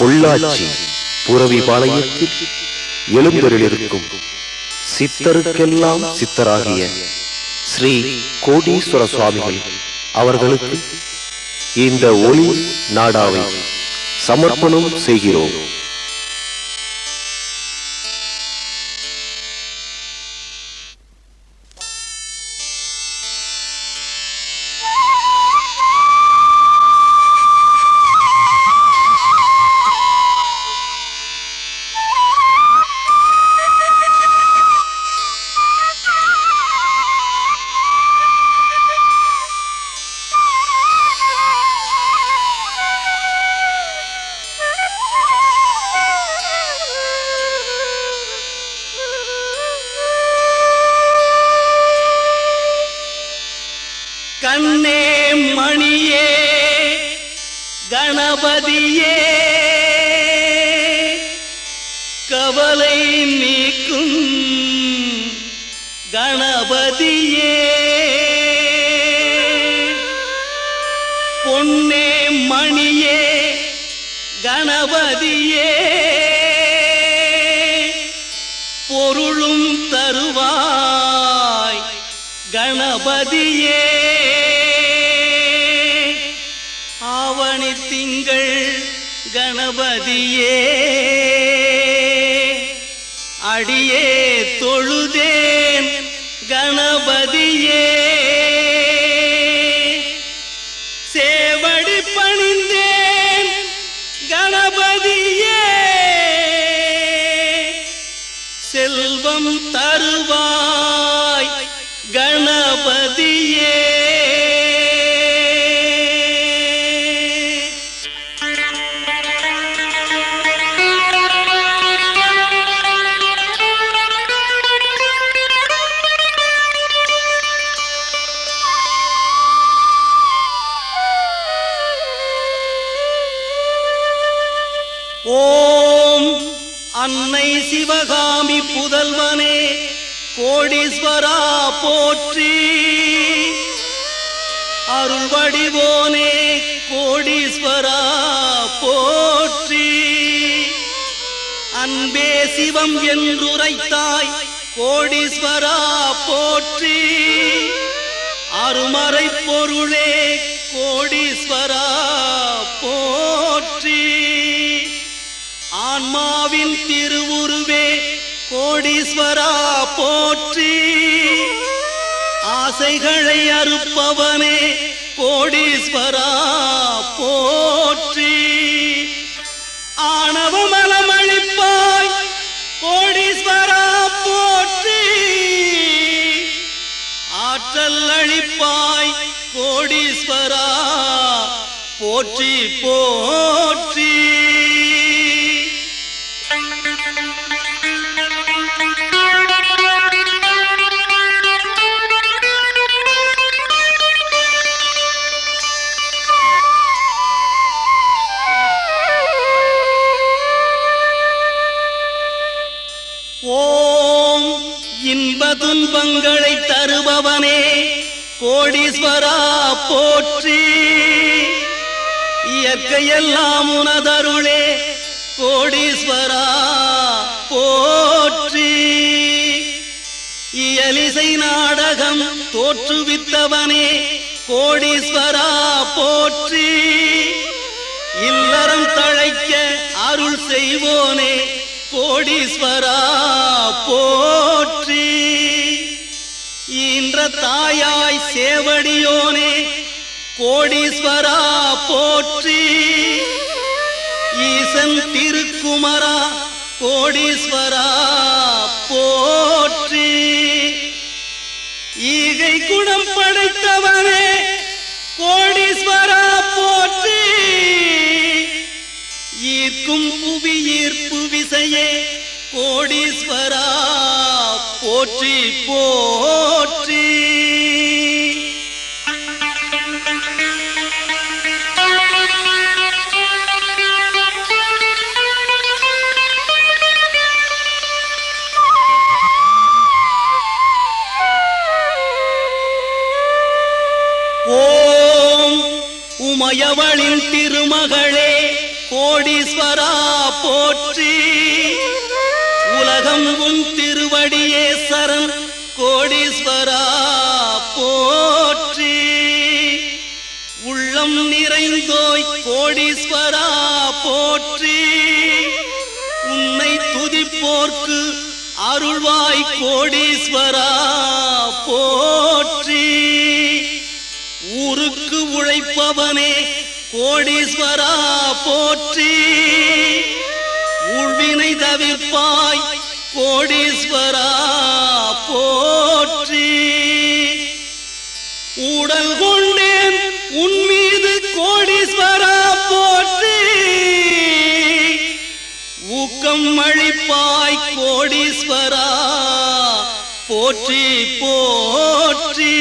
பொள்ளாச்சி புறவி பாளையத்தில் எழுந்தருளிருக்கும் சித்தருக்கெல்லாம் சித்தராகிய ஸ்ரீ கோடீஸ்வர சுவாமிகள் அவர்களுக்கு இந்த ஒளி நாடாவை சமர்ப்பணம் செய்கிறோம். கணபதியே. பொருளும் தருவாய் கணபதியே. ஆவணி திங்கள் கணபதியே. செல்வம் தருவாய் கணபதியே. போற்றி. அருள் வடிவோனே கோடீஸ்வரா போற்றி. அன்பே சிவம் என்றுரைத்தாய் கோடீஸ்வரா போற்றி. அருமறை பொருளே கோடீஸ்வரா போற்றி. ஆன்மாவின் திருவுருவே கோடீஸ்வரா போற்றி. ஆசைகளை அறுப்பவனே கோடீஸ்வரா போற்றி. ஆணவ மலமளிப்பாய் கோடீஸ்வரா போற்றி. ஆற்றல் அளிப்பாய் கோடீஸ்வரா போற்றி போற்றி. கோடீஸ்வரா போற்றி. இயற்கையெல்லாம் உனதருளே கோடீஸ்வரா போற்றி. இயலிசை நாடகம் தோற்றுவித்தவனே கோடீஸ்வரா போற்றி. இல்லறம் தழைக்க அருள் செய்வோனே கோடீஸ்வரா போற்றி. இன்ற தாயா சேவடியோனே கோடீஸ்வரா போற்றி. ஈசன் திருக்குமரா கோடீஸ்வரா போற்றி. ஈகை குணம் படைத்தவனே கோடீஸ்வரா போற்றி. ஈர்க்கும் புவி ஈர்ப்பு விசையே கோடீஸ்வரா போற்றி போற்றி. உமையவளின் திருமகளே கோடீஸ்வரா போற்றி. உலகம் உன் திருவடியே சரண் கோடீஸ்வரா போற்றி. உள்ளம் நிறைந்தோய் கோடீஸ்வரா போற்றி. உன்னை துதிப்போர்க்கு அருள்வாய் கோடீஸ்வரா போற்றி. ஊருக்கு உழைப்பவனே கோடீஸ்வரா போற்றி. உள்வினை தவிர்ப்பாய் கோடீஸ்வரா போற்றி. உடல் கொண்டேன் உன் மீது கோடீஸ்வரா போற்றி. ஊக்கம் அழிப்பாய் கோடீஸ்வரா போற்றி போற்றி.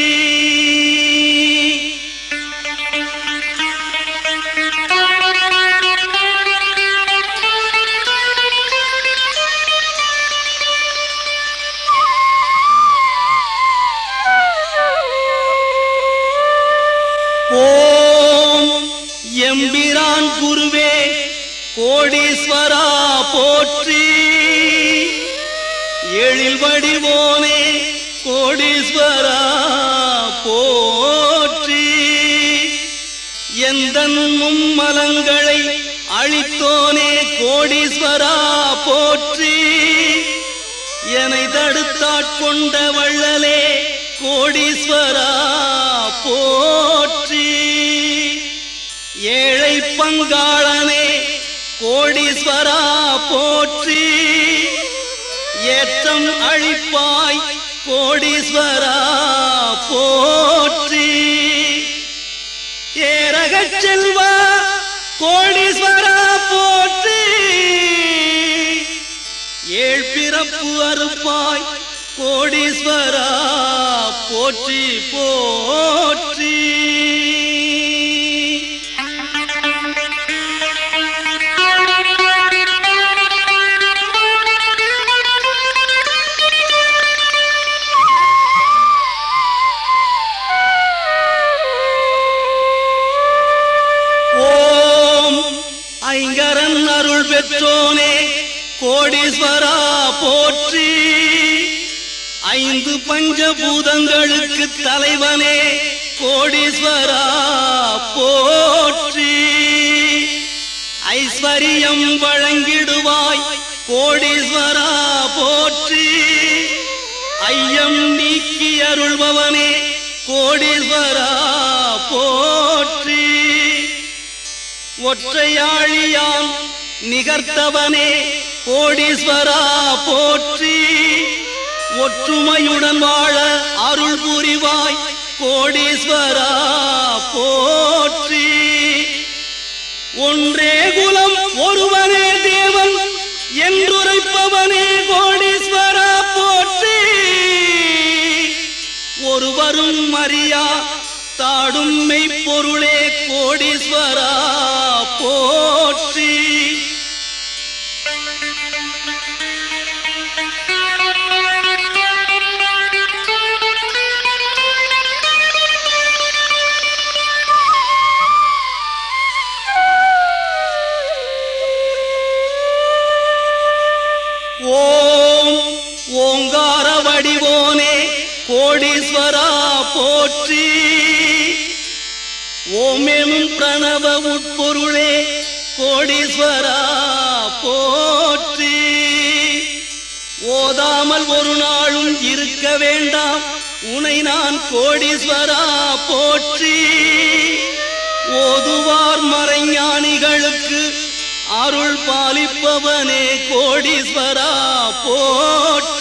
எழில் வடிவோனே கோடீஸ்வரா போற்றி. எந்த மும்மலங்களை அழித்தோனே கோடீஸ்வரா போற்றி. என்னை தடுத்தாட்கொண்ட வள்ளலே கோடீஸ்வரா போற்றி. ஏழை பங்காளனே கோடீஸ்வரா போற்றி. ஏற்றம் அழிப்பாய் கோடீஸ்வரா போற்றி. ஏரகச் செல்வா கோடீஸ்வரா போற்றி. ஏழ் பிறப்பு அறுப்பாய் கோடீஸ்வரா போற்றி போற்றி. போற்றி. ஐந்து பஞ்சபூதங்களுக்கு தலைவனே கோடீஸ்வரா போற்றி. ஐஸ்வரியம் வழங்கிடுவாய் கோடீஸ்வரா போற்றி. ஐயம் நீக்கி அருள்பவனே கோடீஸ்வரா போற்றி. ஒற்றையாழியாம் நிகர்த்தவனே கோடீஸ்வரா போற்றி. ஒற்றுமையுடன் வாழ அருள் புரிவாய். கோடீஸ்வரா போற்றி. ஒன்றே குலம் ஒருவனே தேவன். என்றுரைப்பவனே கோடீஸ்வரா போற்றி. ஒருவரும் மரியா தாடும் மெய்ப்பொருளே கோடீஸ்வரா போற்றி. கோடீஸ்வரா போற்றி. ஓமெனும் பிரணவ உட்பொருளே கோடீஸ்வரா போற்றி. ஓதாமல் ஒரு நாளும் இருக்க வேண்டாம். உனை நான் கோடீஸ்வரா போற்றி. ஓதுவார் மறைஞானிகளுக்கு அருள் பாலிப்பவனே கோடீஸ்வரா போற்றி.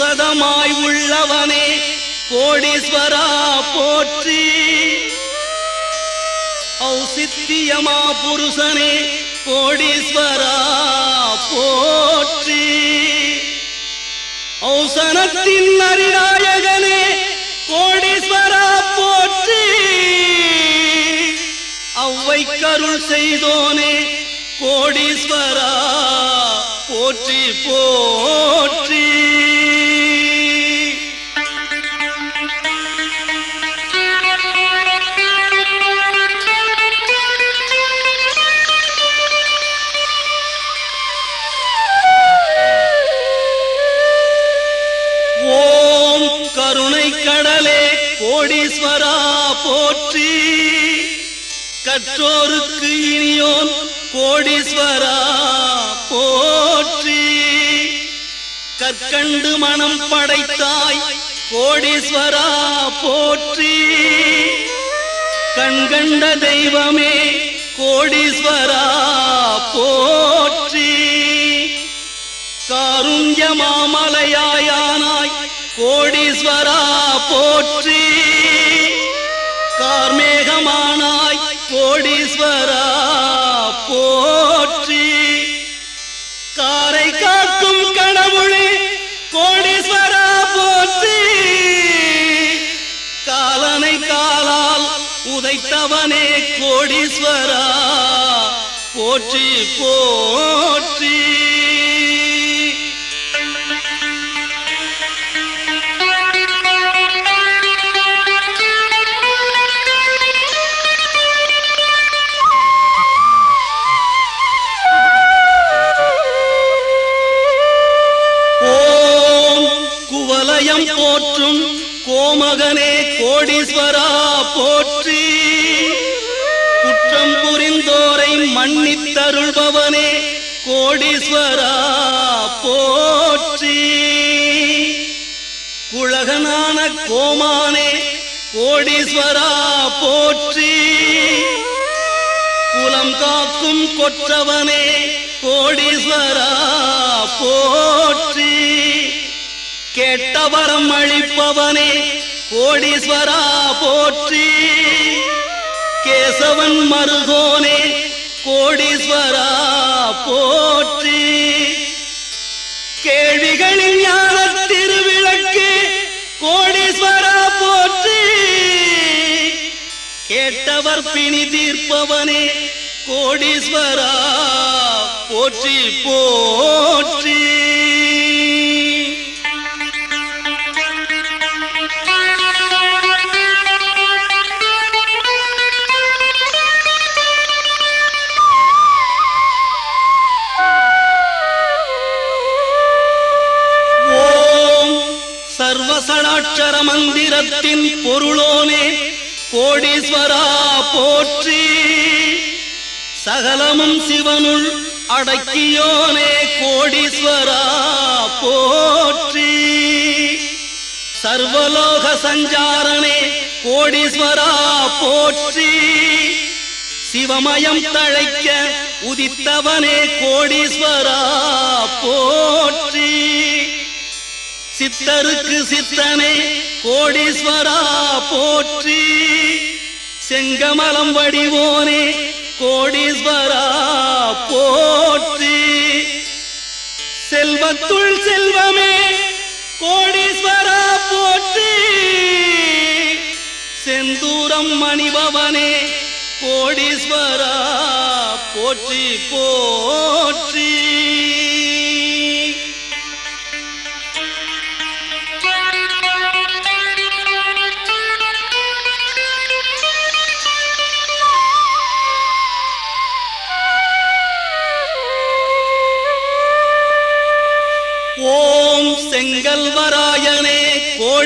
ஔஷதமாய் உள்ளவனே கோடீஸ்வரா போற்றி ஔசித்தியமா புருஷனே கோடீஸ்வரா போற்றி ஔசனத்தின் அரிநாயகனே கோடீஸ்வரா போற்றி அவ்வை கருள் செய்தோனே கோடீஸ்வரா போற்றி போற்றி ஈஸ்வரா போற்றி. கற்றோருக்கு இனியோன் கோடீஸ்வரா போற்றி. கற்கண்டு மனம் படைத்தாய் கோடீஸ்வரா போற்றி. கண்கண்ட தெய்வமே கோடீஸ்வரா போற்றி. காருண்ய மாமலையாயானாய் கோடீஸ்வரா போற்றி. கார்மேகமானாய் கோடீஸ்வரா போற்றி. காரை காக்கும் கடவுளே கோடீஸ்வரா போற்றி. காலனை காலால் உதைத்தவனே கோடீஸ்வரா போற்றி போற்றி. போற்றும் கோமகனே கோடீஸ்வரா போற்றி. குற்றம் புரிந்தோரை மன்னித்தருள்பவனே கோடீஸ்வரா போற்றி. குழகனான கோமானே கோடீஸ்வரா போற்றி. குலம் காக்கும் கொற்றவனே கோடீஸ்வரா போற்றி. கேட்டவரம் அழிப்பவனே கோடீஸ்வரா போற்றி. கேசவன் மருகோனே கோடீஸ்வரா போற்றி. கேள்விகளின் ஞான திருவிளக்கு கோடீஸ்வரா போற்றி. கேட்டவர் பிணி தீர்ப்பவனே கோடீஸ்வரா போற்றி போற்றி. மந்திரத்தின் பொருளோனே கோடீஸ்வரா போற்றி சகலமும் சிவனுள் அடக்கியோனே கோடீஸ்வரா போற்றி. சர்வலோக சஞ்சாரனே கோடீஸ்வரா போற்றி. சிவமயம் தழைக்க உதித்தவனே கோடீஸ்வரா போற்றி. சித்தருக்கு சித்தனே கோடீஸ்வரா போற்றி. செங்கமலம் வடிவோனே கோடீஸ்வரா போற்றி. செல்வத்துள் செல்வமே கோடீஸ்வரா போற்றி. செந்தூரம் மணிபவனே கோடீஸ்வரா போற்றி போற்றி.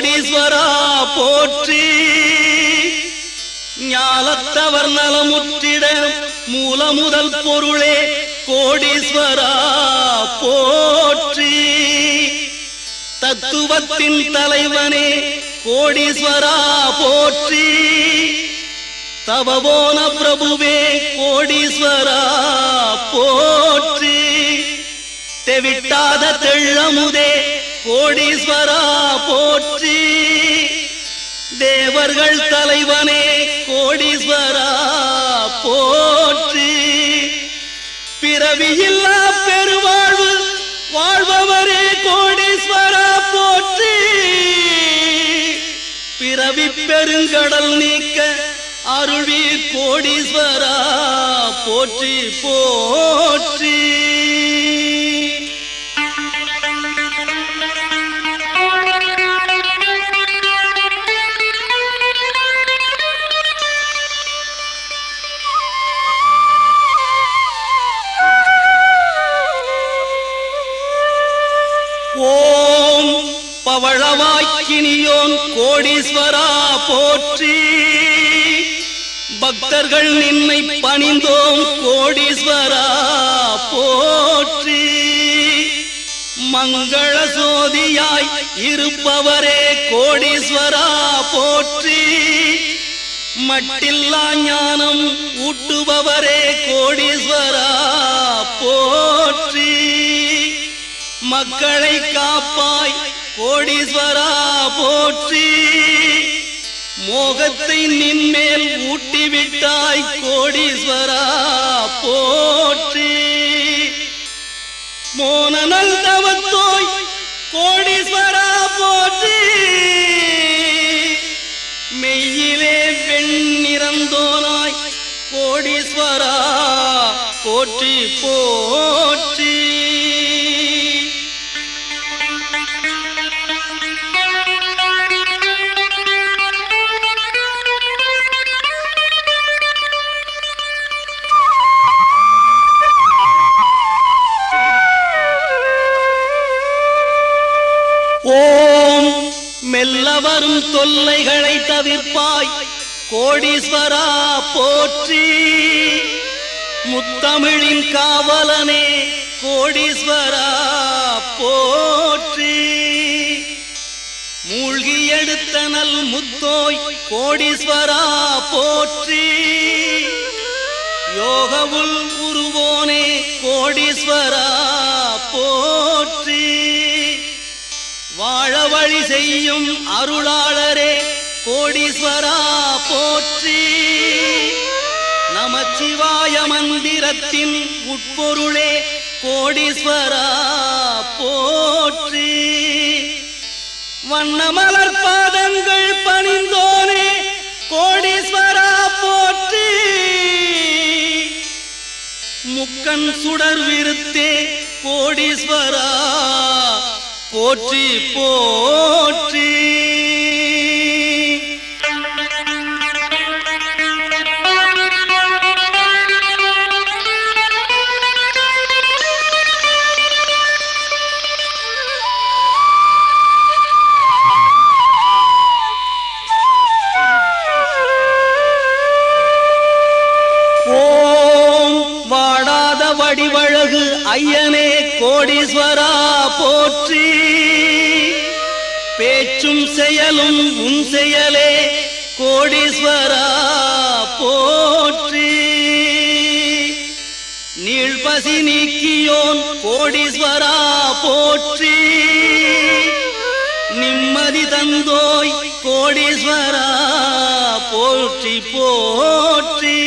கோடீஸ்வரா போற்றி. ஞாலத்தவர் நலமுற்றிட மூல முதல் பொருளே கோடீஸ்வரா போற்றி. தத்துவத்தின் தலைவனே கோடீஸ்வரா போற்றி. தவபோன பிரபுவே கோடீஸ்வரா போற்றி. தெவிட்டாத தெள்ளமுதே கோடீஸ்வரா போற்றி. தேவர்கள் தலைவனே கோடீஸ்வரா போற்றி. பிறவியில்லா பெருவாழ்வு வாழ்பவரே கோடீஸ்வரா போற்றி. பிறவி பெருங்கடல் நீக்க அருள்வீர் கோடீஸ்வரா போற்றி போற்றி. கோடீஸ்வரா போற்றி. பக்தர்கள் நின்னை பணிந்தோம் கோடீஸ்வரா போற்றி. மங்கள சோதியாய் இருப்பவரே கோடீஸ்வரா போற்றி. மட்டில்லா ஞானம் ஊட்டுபவரே கோடீஸ்வரா போற்றி. மக்களை காப்பாய் கோடீஸ்வரா போற்றி மோகத்தை நின்மேல் ஊட்டிவிட்டாய் கோடீஸ்வரா போற்றி. மோனனல் தவத்தோய் கோடீஸ்வரா போற்றி. மெய்யிலே வெண்ணிறந்தோனாய் கோடீஸ்வரா போற்றி போற்றி. தொல்லைகளை தவிர்ப்பாய். கோடீஸ்வரா போற்றி. முத்தமிழின் காவலனே கோடீஸ்வரா போற்றி. மூழ்கி எடுத்த நல் முத்தோய் கோடீஸ்வரா போற்றி. யோகவுள் உருவோனே கோடீஸ்வரா போ வாழ செய்யும் அருளாளரே கோடீஸ்வரா போற்றி. நமச்சிவாய மந்திரத்தின் உட்பொருளே கோடீஸ்வரா போற்றி. வண்ணமலர் பாதங்கள் பணிந்தோனே கோடீஸ்வரா போற்றி. முக்கன் சுடர் விருத்தே கோடீஸ்வரா போற்றி போற்றி. ஓம் வாடாத வடிவழகு ஐயனே கோடீஸ்வரா. செயலும் உன் செயலே கோடீஸ்வரா போற்றி. நீழ்பசி நீக்கியோன் கோடீஸ்வரா போற்றி. நிம்மதி தந்தோய் கோடீஸ்வரா போற்றி போற்றி.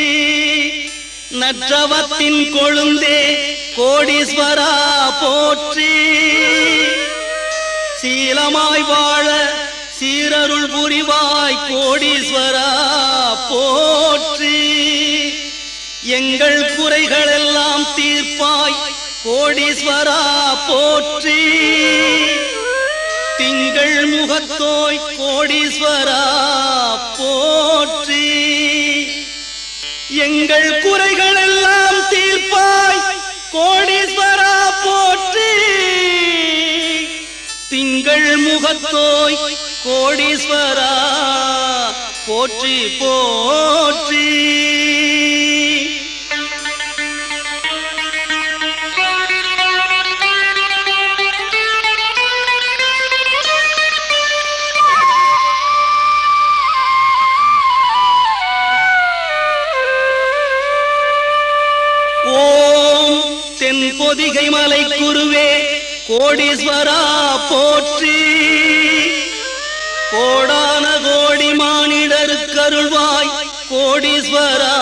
நற்றவத்தின் கொழுந்தே கோடீஸ்வரா போற்றி. சீலமாய் வாழ சீரருள் புரிவாய் கோடீஸ்வரா போற்றி. எங்கள் குறைகளெல்லாம் தீர்ப்பாய் கோடீஸ்வரா போற்றி. திங்கள் முகத்தோய் கோடீஸ்வரா போற்றி. எங்கள் குறைகளெல்லாம் தீர்ப்பாய் கோடீஸ்வரா போற்றி. திங்கள் முகத்தோய் கோடீஸ்வரா போற்றி போற்றி. ஓம் தென் பொதிகை மலை குருவே கோடீஸ்வரா போற்றி. கோடான கோடி மானிடருக்கருள்வாய் கோடீஸ்வரா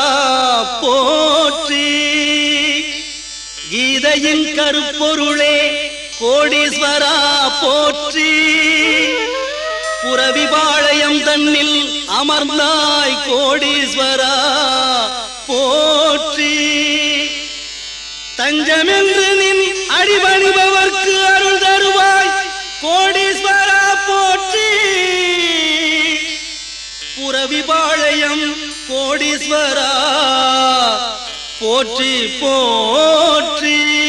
போற்றி. கீதையின் கருப்பொருளே கோடீஸ்வரா போற்றி. புறவிபாளையம் தன்னில் அமர்ந்தாய் கோடீஸ்வரா போற்றி. தஞ்சமென்று நின் அடிபணிபவர்க்கு புறவிபாளையம் கோடீஸ்வரா. போற்றி போற்றி.